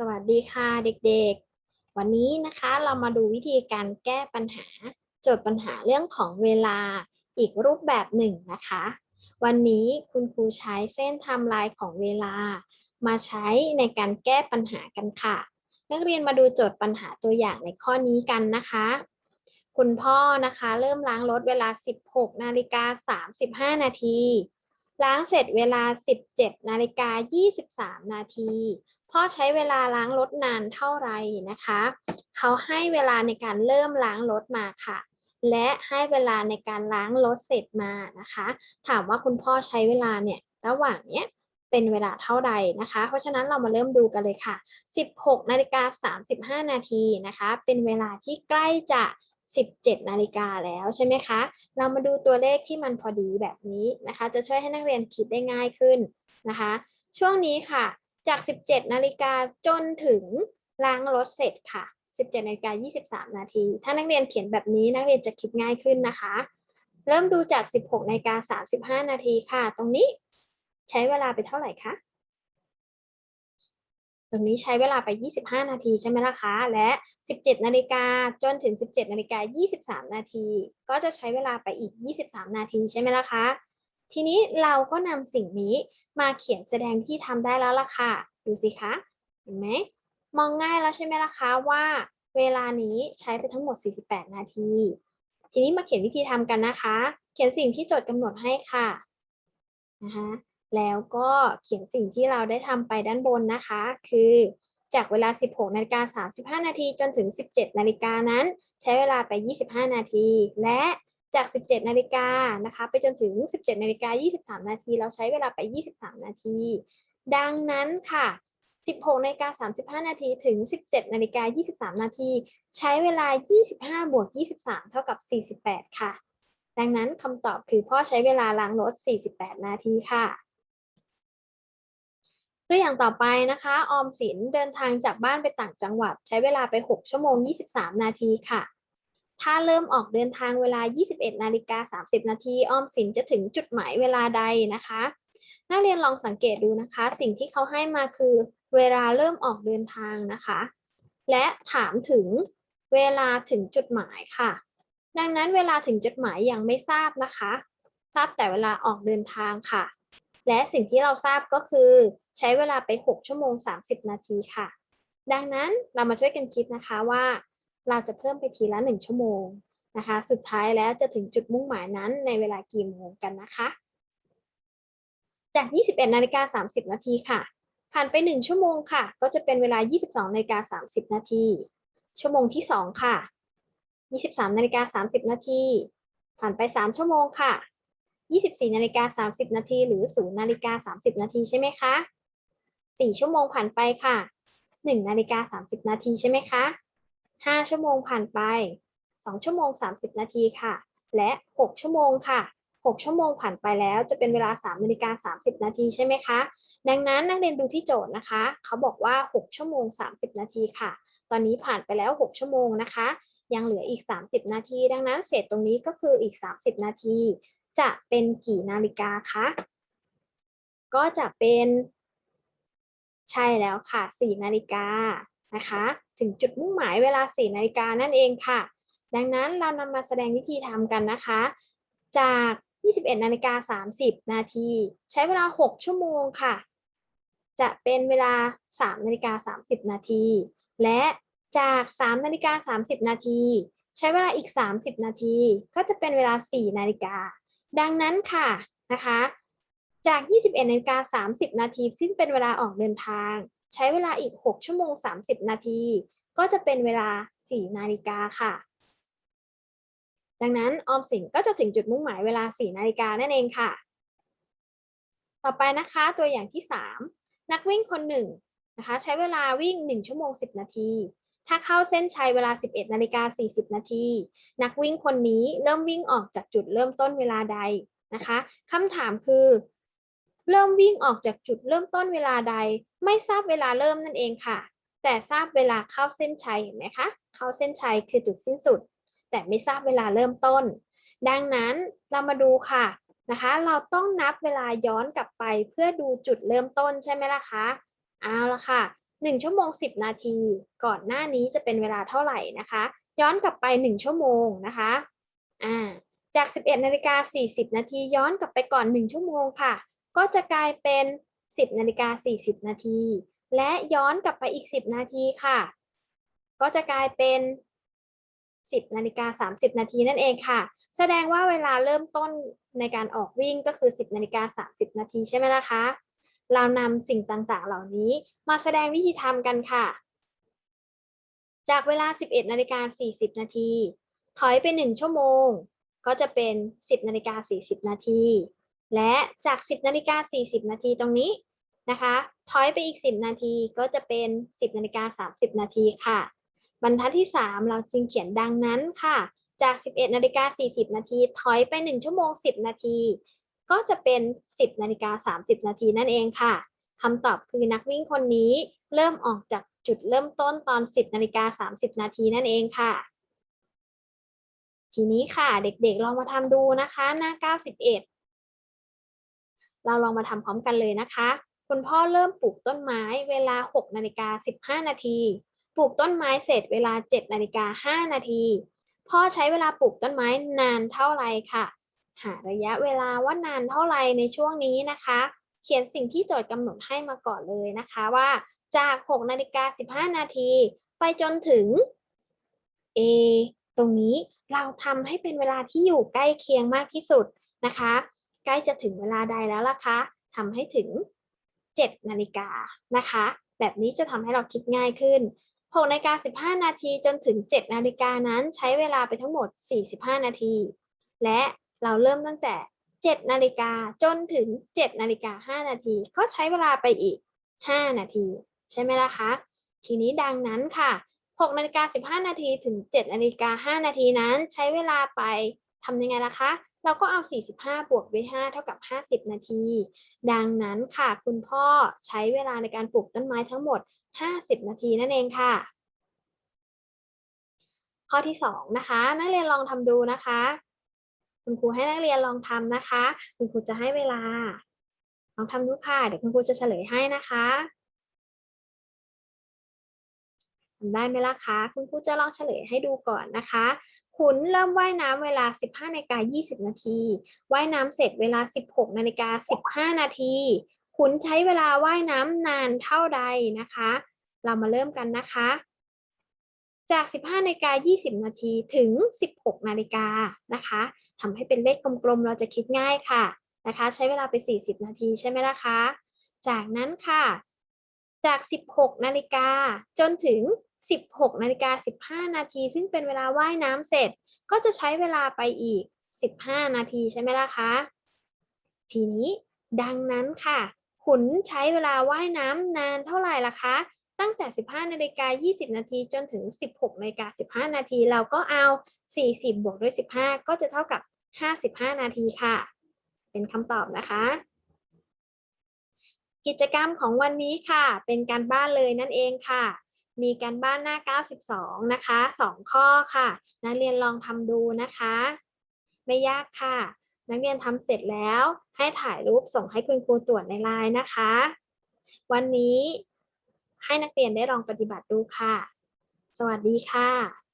สวัสดีค่ะเด็กๆ วันนี้นะคะเรามาดูวิธีการแก้ปัญหาโจทย์ปัญหาเรื่องของเวลาอีกรูปแบบหนึ่งนะคะ วันนี้คุณครูใช้เส้นไทม์ไลน์ของเวลา มาใช้ในการแก้ปัญหากันค่ะ นักเรียนมาดูโจทย์ปัญหาตัวอย่างในข้อนี้กันนะคะ คุณพ่อนะคะเริ่มล้างรถเวลา 16นาฬิกา35 นาที ล้างเสร็จเวลา 17นาฬิกา23 นาที พ่อใช้เวลาล้างรถนานเท่าไหร่นะคะ เขาให้เวลาในการเริ่มล้างรถมาค่ะ และให้เวลาในการล้างรถเสร็จมานะคะ ถามว่าคุณพ่อใช้เวลาเนี่ยระหว่างเนี้ยเป็นเวลาเท่าใดนะคะ เพราะฉะนั้นเรามาเริ่มดูกันเลยค่ะ 16นาฬิกา35 นาทีนะคะ เป็นเวลาที่ใกล้จะ 17นาฬิกาแล้วใช่ไหมคะ เรามาดูตัวเลขที่มันพอดีแบบนี้นะคะ จะช่วยให้นักเรียนคิดได้ง่ายขึ้นนะคะ ช่วงนี้ค่ะ จาก 17นาฬิกาจนถึงล้างรถเสร็จค่ะ 17นาฬิกา23 นาที ถ้านักเรียนเขียนแบบนี้นักเรียนจะคิดง่ายขึ้นนะคะ เริ่มดูจาก 16นาฬิกา35 นาทีค่ะ ตรงนี้ใช้เวลาไปเท่าไหร่คะ ตรงนี้ใช้เวลาไป 25 นาทีใช่ไหมล่ะคะ และ 17นาฬิกาจนถึง 17นาฬิกา23 นาที ก็จะใช้เวลาไปอีก 23 นาทีใช่ไหมล่ะคะ ทีนี้เราก็นำสิ่งนี้ มาเขียนแสดงที่ทำได้แล้วล่ะค่ะ ดูสิคะ เห็นไหม มองง่ายแล้วใช่ไหมล่ะคะว่า เวลานี้ใช้ไปทั้งหมด 48 นาที ทีนี้มาเขียนวิธีทำกันนะคะ เขียนสิ่งที่โจทย์กำหนดให้ค่ะนะคะแล้วก็เขียนสิ่งที่เราได้ทำไปด้านบนนะคะ คือจากเวลา 16นาฬิกา35 นาทีจนถึง 17 นาฬิกานั้น ใช้เวลาไป 25 นาที และ จาก 17 นาฬิกานะคะ ไปจนถึง 17 นาฬิกา 23 นาที เราใช้เวลาไป 23 นาที ดังนั้นค่ะ 16 นาฬิกา 35 นาทีถึง 17 นาฬิกา 23 นาที ใช้เวลา 25 บวก 23 เท่ากับ 48 ค่ะ ดังนั้นคำตอบคือพ่อใช้เวลาล้างรถ 48 นาทีค่ะ ตัวอย่างต่อไปนะคะ ออมสินเดินทางจากบ้านไปต่างจังหวัด ใช้เวลาไป 6 ชั่วโมง 23 นาทีค่ะ ถ้าเริ่มออกเดินทางเวลา 21นาฬิกา30 นาทีออมสินจะถึงจุดหมายเวลาใดนะคะ นักเรียนลองสังเกตดูนะคะ สิ่งที่เขาให้มาคือเวลาเริ่มออกเดินทางนะคะ และถามถึงเวลาถึงจุดหมายค่ะ ดังนั้นเวลาถึงจุดหมายยังไม่ทราบนะคะ ทราบแต่เวลาออกเดินทางค่ะ และสิ่งที่เราทราบก็คือใช้เวลาไป 6 ชั่วโมง 30 นาทีค่ะ ดังนั้นเรามาช่วยกันคิดนะคะว่า เราจะเพิ่มไปทีละ 1 ชั่วโมงนะคะ สุดท้ายแล้วจะถึงจุดมุ่งหมายนั้นในเวลากี่โมงกันนะคะ จาก 21นาฬิกา30 นาทีค่ะ ผ่านไป 1 ชั่วโมงค่ะ ก็จะเป็นเวลา 22นาฬิกา30 นาที ชั่วโมงที่ 2 ค่ะ 23นาฬิกา30 นาที ผ่านไป 3 ชั่วโมงค่ะ 24นาฬิกา30 นาที หรือ 0นาฬิกา30 นาทีใช่ไหมคะ 4 ชั่วโมงผ่านไปค่ะ 1นาฬิกา30 นาทีใช่ไหมคะ 5 ชั่วโมงผ่านไป 2 ชั่วโมง 30 นาทีค่ะ และ 6 ชั่วโมงค่ะ 6 ชั่วโมงผ่านไปแล้วจะเป็นเวลา3นาฬิกา30 นาทีใช่ไหมคะ ดังนั้นนักเรียนดูที่โจทย์นะคะ เขาบอกว่า 6 ชั่วโมง 30 นาทีค่ะ ตอนนี้ผ่านไปแล้ว 6 ชั่วโมงนะคะ ยังเหลืออีก 30 นาที ดังนั้นเศษตรงนี้ก็คืออีก 30 นาที จะเป็นกี่นาฬิกาคะ ก็จะเป็น ใช่แล้วค่ะ 4 นาฬิกานะคะ ถึงจุดมุ่งหมายเวลา4นาฬิกานั่นเองค่ะ ดังนั้นเรานำมาแสดงวิธีทำกันนะคะ จาก 21นาฬิกา30 นาที ใช้เวลา 6 ชั่วโมงค่ะ จะเป็นเวลา 3นาฬิกา30 นาที และจาก3นาฬิกา30 นาที ใช้เวลาอีก 30 นาที ก็จะเป็นเวลา 4 นาฬิกา ดังนั้นค่ะนะคะ จาก 21นาฬิกา30 นาที ซึ่งเป็นเวลาออกเดินทาง ใช้เวลาอีก 6 ชั่วโมง 30 นาที ก็จะเป็นเวลา 4 นาฬิกาค่ะ ดังนั้นออมสินก็จะถึงจุดมุ่งหมายเวลา 4 นาฬิกานั่นเองค่ะ ต่อไปนะคะตัวอย่างที่ 3 นักวิ่งคนหนึ่งนะคะใช้เวลาวิ่ง 1 ชั่วโมง 10 นาที ถ้าเข้าเส้นชัยเวลา 11นาฬิกา40 นาที นักวิ่งคนนี้เริ่มวิ่งออกจากจุดเริ่มต้นเวลาใดนะคะคำถามคือ เริ่มวิ่งออกจากจุดเริ่มต้นเวลาใด ไม่ทราบเวลาเริ่มนั่นเองค่ะ แต่ทราบเวลาเข้าเส้นชัยเห็นไหมคะ เข้าเส้นชัยคือจุดสิ้นสุด แต่ไม่ทราบเวลาเริ่มต้น ดังนั้นเรามาดูค่ะนะคะ เราต้องนับเวลาย้อนกลับไปเพื่อดูจุดเริ่มต้นใช่ไหมล่ะคะเอาละค่ะ 1 ชั่วโมง 10 นาที ก่อนหน้านี้จะเป็นเวลาเท่าไหร่นะคะ ย้อนกลับไป 1 ชั่วโมงนะคะอ่าจาก 11นาฬิกา40 นาทีย้อนกลับไปก่อน 1 ชั่วโมงค่ะ ก็จะกลายเป็น 10นาฬิกา40 นาที และย้อนกลับไปอีก 10 นาทีค่ะ ก็จะกลายเป็น 10นาฬิกา30 นาทีนั่นเองค่ะ แสดงว่าเวลาเริ่มต้นในการออกวิ่งก็คือ 10นาฬิกา30 นาทีใช่ไหมล่ะคะ เรานำสิ่งต่างๆ เหล่านี้มาแสดงวิธีทำกันค่ะ จากเวลา 11นาฬิกา40 นาที ถอยไป 1 ชั่วโมง ก็จะเป็น 10นาฬิกา40 นาที และจาก 10นาฬิกา40 นาทีตรงนี้นะคะถอยไปอีก 10 นาทีก็จะเป็น 10นาฬิกา30 นาทีค่ะ บรรทัดที่ 3 เราจึงเขียนดังนั้นค่ะ จาก 11นาฬิกา40 นาทีถอยไป 1 ชั่วโมง 10 นาที ก็จะเป็น 10นาฬิกา30 นาทีนั่นเองค่ะคำตอบคือนักวิ่งคนนี้เริ่มออกจากจุดเริ่มต้นตอน 10นาฬิกา30 นาทีนั่นเองค่ะ ทีนี้ค่ะเด็กๆลองมาทำดูนะคะหน้า 91 เราลองมาทำพร้อมกันเลยนะคะ คุณพ่อเริ่มปลูกต้นไม้เวลา 6 นาฬิกา 15 นาที ปลูกต้นไม้เสร็จเวลา 7 นาฬิกา 5 นาที พ่อใช้เวลาปลูกต้นไม้นานเท่าไรค่ะ หาระยะเวลาว่านานเท่าไรในช่วงนี้นะคะ เขียนสิ่งที่โจทย์กำหนดให้มาก่อนเลยนะคะว่า จาก 6 นาฬิกา 15 นาที ไปจนถึง A ตรงนี้เราทำให้เป็นเวลาที่อยู่ใกล้เคียงมากที่สุดนะคะ ใกล้จะถึงเวลาใดแล้วล่ะคะทำให้ถึง 7 นาฬิกานะคะ แบบนี้จะทำให้เราคิดง่ายขึ้น6นาฬิกา15 นาทีจนถึง 7 นาฬิกานั้นใช้เวลาไปทั้งหมด 45 นาที และเราเริ่มตั้งแต่ 7 นาฬิกาจนถึง 7 นาฬิกา 5 นาที ก็ใช้เวลาไปอีก 5 นาที ใช่ไหมล่ะคะ ทีนี้ดังนั้นค่ะ 6 นาฬิกา 15 นาทีถึง 7 นาฬิกา 5 นาทีนั้นใช้เวลาไปทำยังไงล่ะคะ เราก็เอา 45 บวกด้วย 5 เท่ากับ 50 นาที ดังนั้นค่ะคุณพ่อใช้เวลาในการปลูกต้นไม้ทั้งหมด 50 นาทีนั่นเองค่ะ ข้อที่ 2 นะคะ นักเรียนลองทำดูนะคะ คุณครูให้นักเรียนลองทำนะคะ คุณครูจะให้เวลา ลองทำดูค่ะ เดี๋ยวคุณครูจะเฉลยให้นะคะทำได้ไหมล่ะคะ คุณครูจะลองเฉลยให้ดูก่อนนะคะ ขุนเริ่มว่ายน้ำเวลา 15นาฬิกา20 นาที ว่ายน้ำเสร็จเวลา 16นาฬิกา15 นาที ขุนใช้เวลาว่ายน้ำนานเท่าใดนะคะ เรามาเริ่มกันนะคะ จาก 15นาฬิกา20 นาทีถึง 16นาฬิกานะคะทำให้เป็นเลขกลมๆ เราจะคิดง่ายค่ะนะคะ ใช้เวลาไป 40 นาทีใช่ไหมล่ะคะ จากนั้นค่ะ จาก 16นาฬิกาจนถึง 16นาฬิกา15 นาที ซึ่งเป็นเวลาว่ายน้ำเสร็จ ก็จะใช้เวลาไปอีก 15 นาทีใช่ไหมล่ะคะ ทีนี้ดังนั้นค่ะขุนใช้เวลาว่ายน้ำนานเท่าไหร่ล่ะคะ ตั้งแต่ 15นาฬิกา20 นาทีจนถึง 16นาฬิกา15 นาที เราก็เอา 40 บวกด้วย 15 ก็จะเท่ากับ 55 นาทีค่ะ เป็นคำตอบนะคะกิจกรรมของวันนี้ค่ะ เป็นการบ้านเลยนั่นเองค่ะ มีการบ้านหน้า 92 นะคะ 2 ข้อค่ะ นักเรียนลองทำดูนะคะ ไม่ยากค่ะ นักเรียนทำเสร็จแล้วให้ถ่ายรูปส่งให้คุณครูตรวจในไลน์นะคะ วันนี้ให้นักเรียนได้ลองปฏิบัติดูค่ะ สวัสดีค่ะ